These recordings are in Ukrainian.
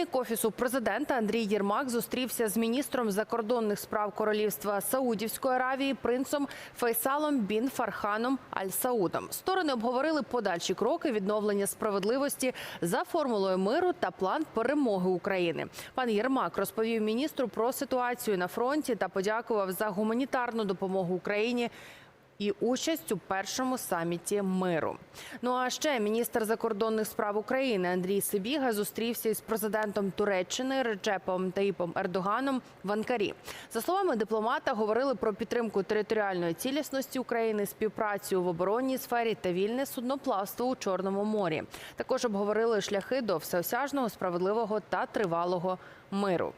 Керівник офісу президента Андрій Єрмак зустрівся з міністром закордонних справ королівства Саудівської Аравії принцем Фейсалом бін Фарханом Аль Саудом. Сторони обговорили подальші кроки відновлення справедливості за формулою миру та план перемоги України. Пан Єрмак розповів міністру про ситуацію на фронті та подякував за гуманітарну допомогу Україні і участь у першому саміті миру. Ну а ще міністр закордонних справ України Андрій Сибіга зустрівся із президентом Туреччини Реджепом Таїпом Ердоганом в Анкарі. За словами дипломата, говорили про підтримку територіальної цілісності України, співпрацю в оборонній сфері та вільне судноплавство у Чорному морі. Також обговорили шляхи до всеосяжного, справедливого та тривалого миру.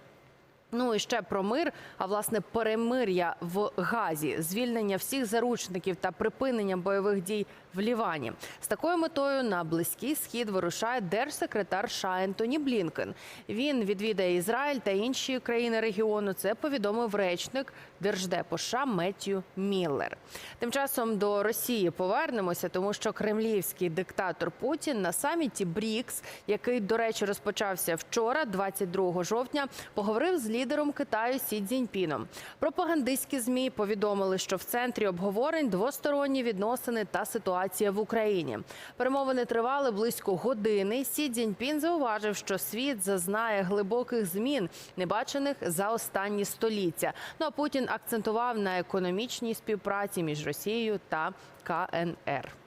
Ну і ще про мир, а власне перемир'я в Газі, звільнення всіх заручників та припинення бойових дій в Лівані. З такою метою на близький схід вирушає держсекретар США Ентоні Блінкен. Він відвідає Ізраїль та інші країни регіону. Це повідомив речник держдепу США Меттью Міллер. Тим часом до Росії повернемося, тому що кремлівський диктатор Путін на саміті БРІКС, який, до речі, розпочався вчора, 22 жовтня, поговорив з лідером Китаю Сі Цзіньпіном. Пропагандистські змі повідомили, що в центрі обговорень двосторонні відносини та ситуація в Україні. Перемовини тривали близько години. Сі Цзіньпін зауважив, що світ зазнає глибоких змін, небачених за останні століття. Ну а Путін акцентував на економічній співпраці між Росією та КНР.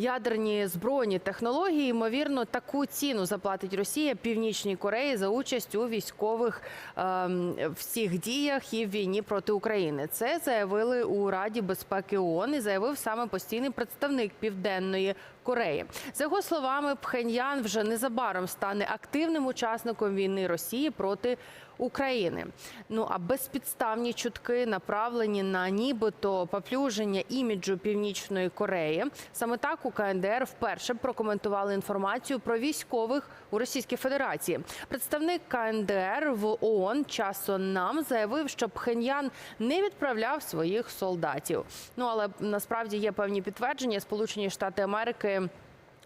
Ядерні збройні технології, ймовірно, таку ціну заплатить Росія Північній Кореї за участь у військових е, всіх діях і в війні проти України. Це заявили у Раді безпеки ООН і заявив саме постійний представник Південної Кореї. За його словами, Пхеньян вже незабаром стане активним учасником війни Росії проти України. Ну а безпідставні чутки направлені на нібито поплюження іміджу Північної Кореї. Саме так у КНДР вперше прокоментували інформацію про військових у Російській Федерації. Представник КНДР в ООН часу нам заявив, що Пхеньян не відправляв своїх солдатів. Ну але насправді є певні підтвердження. Сполучені Штати Америки. time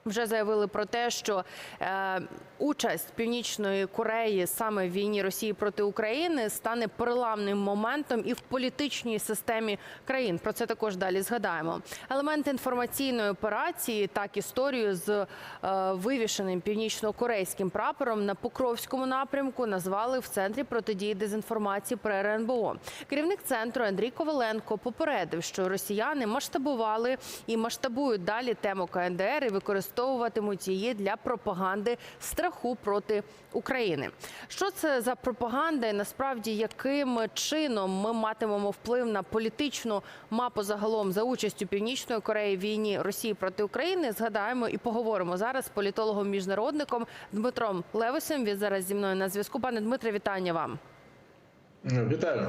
Вже заявили про те, що е, участь Північної Кореї саме в війні Росії проти України стане переламним моментом і в політичній системі країн. Про це також далі згадаємо. Елемент інформаційної операції, так історію з е, вивішеним північно-корейським прапором на Покровському напрямку назвали в центрі протидії дезінформації при РНБО. Керівник центру Андрій Коваленко попередив, що росіяни масштабували і масштабують далі тему КНДР і використовуватимуть її для пропаганди страху проти України. Що це за пропаганда? І насправді яким чином ми матимемо вплив на політичну мапу загалом за участю Північної Кореї в війні Росії проти України? Згадаємо і поговоримо зараз з політологом міжнародником Дмитром Левисем. Він зараз зі мною на зв'язку. Пане Дмитре, вітання вам. Вітаю.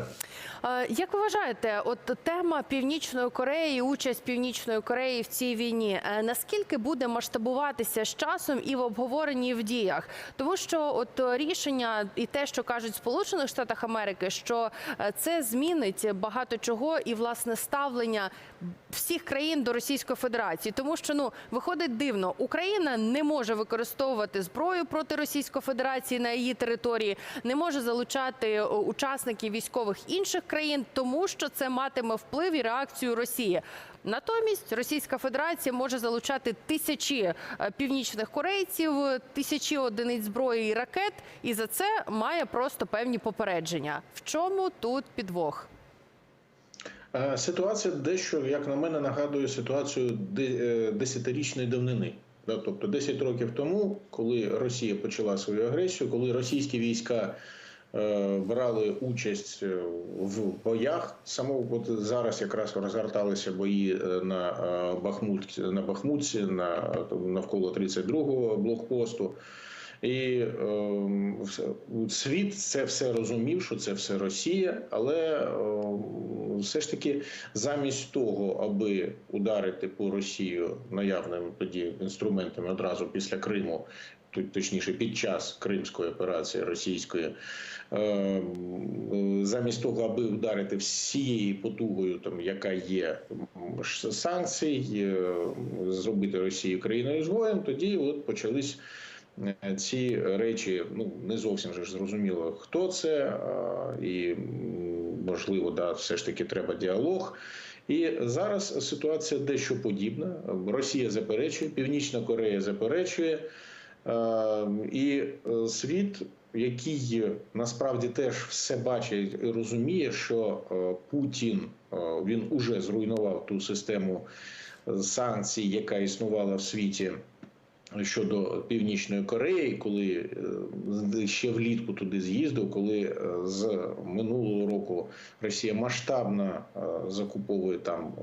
Е, Як ви вважаєте, от тема Північної Кореї, участь Північної Кореї в цій війні, е, наскільки буде масштабуватися з часом і в обговоренні і в діях? Тому що от рішення і те, що кажуть Сполучених Штатах Америки, що е, це змінить багато чого і власне ставлення всіх країн до Російської Федерації, тому що ну виходить дивно, Україна не може використовувати зброю проти Російської Федерації на її території, не може залучати е, учасників військових інших країн, тому що це матиме вплив і реакцію Росії. Натомість Російська Федерація може залучати тисячі е, північних корейців, тисячі одиниць зброї і ракет, і за це має просто певні попередження. В чому тут підвох? Е, Ситуація дещо, як на мене, нагадує ситуацію е, десятирічної давнини. Тобто 10 років тому, коли Росія почала свою агресію, коли російські війська брали участь е, в боях, саме от зараз якраз розгорталися бої е, на е, Бахмут, на Бахмутці, на навколо 32-го блокпосту. І е, світ це все розумів, що це все Росія, але е, все ж таки, замість того, аби ударити по Росію наявними тоді інструментами одразу після Криму, точніше під час Кримської операції російської, е, е, замість того, аби ударити всією потугою, там яка є санкцій, е, зробити Росію країною згоєм, тоді от почались е, ці речі ну не зовсім же зрозуміло, хто це, і можливо, да, все ж таки треба діалог. І зараз ситуація дещо подібна. Росія заперечує, Північна Корея заперечує, і е, світ, який насправді теж все бачить і розуміє, що е, Путін е, він уже зруйнував ту систему санкцій, яка існувала в світі щодо Північної Кореї, коли ще влітку туди з'їздив, коли з минулого року Росія масштабно закуповує там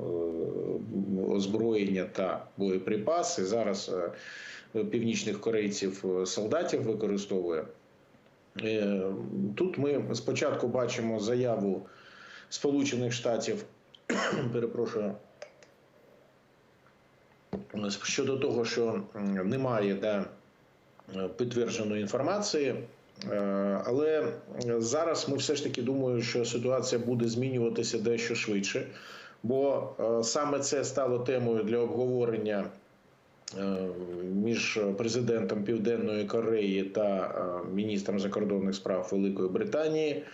озброєння та боєприпаси. Зараз північних корейців е, солдатів використовує. Е, Тут ми спочатку бачимо заяву Сполучених Штатів, перепрошую, щодо того, що немає да, підтвердженої інформації. Е, Але зараз ми все ж таки думаю, що ситуація буде змінюватися дещо швидше, бо саме це стало темою для обговорення між президентом Південної Кореї та е, міністром закордонних справ Великої Британії.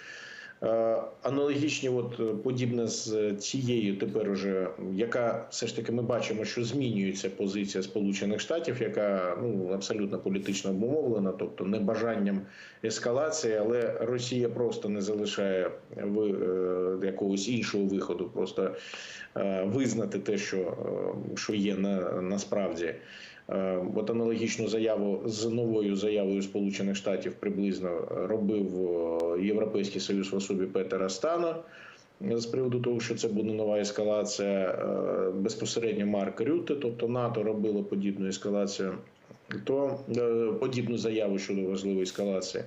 Е, Аналогічні, от е, подібне з цією тепер уже, яка все ж таки ми бачимо, що змінюється позиція Сполучених Штатів, яка ну абсолютно політично обумовлена, тобто не бажанням ескалації, але Росія просто не залишає ви, е, якогось іншого виходу, просто е, визнати те, що, е, що є на, насправді. Е, От аналогічну заяву з новою заявою Сполучених Штатів приблизно робив е, Європейський Союз в особі Петера Стана е, з приводу того, що це буде нова ескалація. Е, Безпосередньо Марк Рютте, тобто НАТО робило подібну ескалацію, то е, подібну заяву щодо важливої ескалації.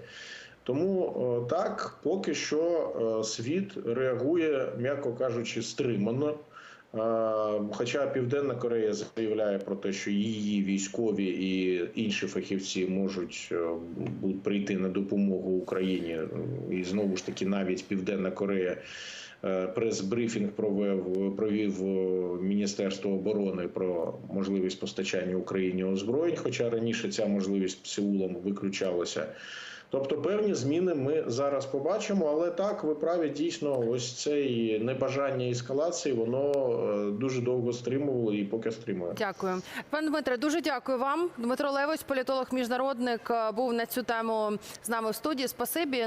Тому е, так, поки що е, світ реагує, м'яко кажучи, стримано. Е, Хоча Південна Корея заявляє про те, що її військові і інші фахівці можуть е, прийти на допомогу Україні, і знову ж таки, навіть Південна Корея е, прес-брифінг провів провів Міністерство оборони про можливість постачання Україні озброєнь. Хоча раніше ця можливість Сеулом виключалася. Тобто певні зміни ми зараз побачимо, але так ви праві дійсно, ось це небажання ескалації, воно е, дуже довго стримувало і поки стримує. Дякую, пане Дмитре. Дуже дякую вам. Дмитро Левось, політолог, міжнародник, е, був на цю тему з нами в студії. Спасибі.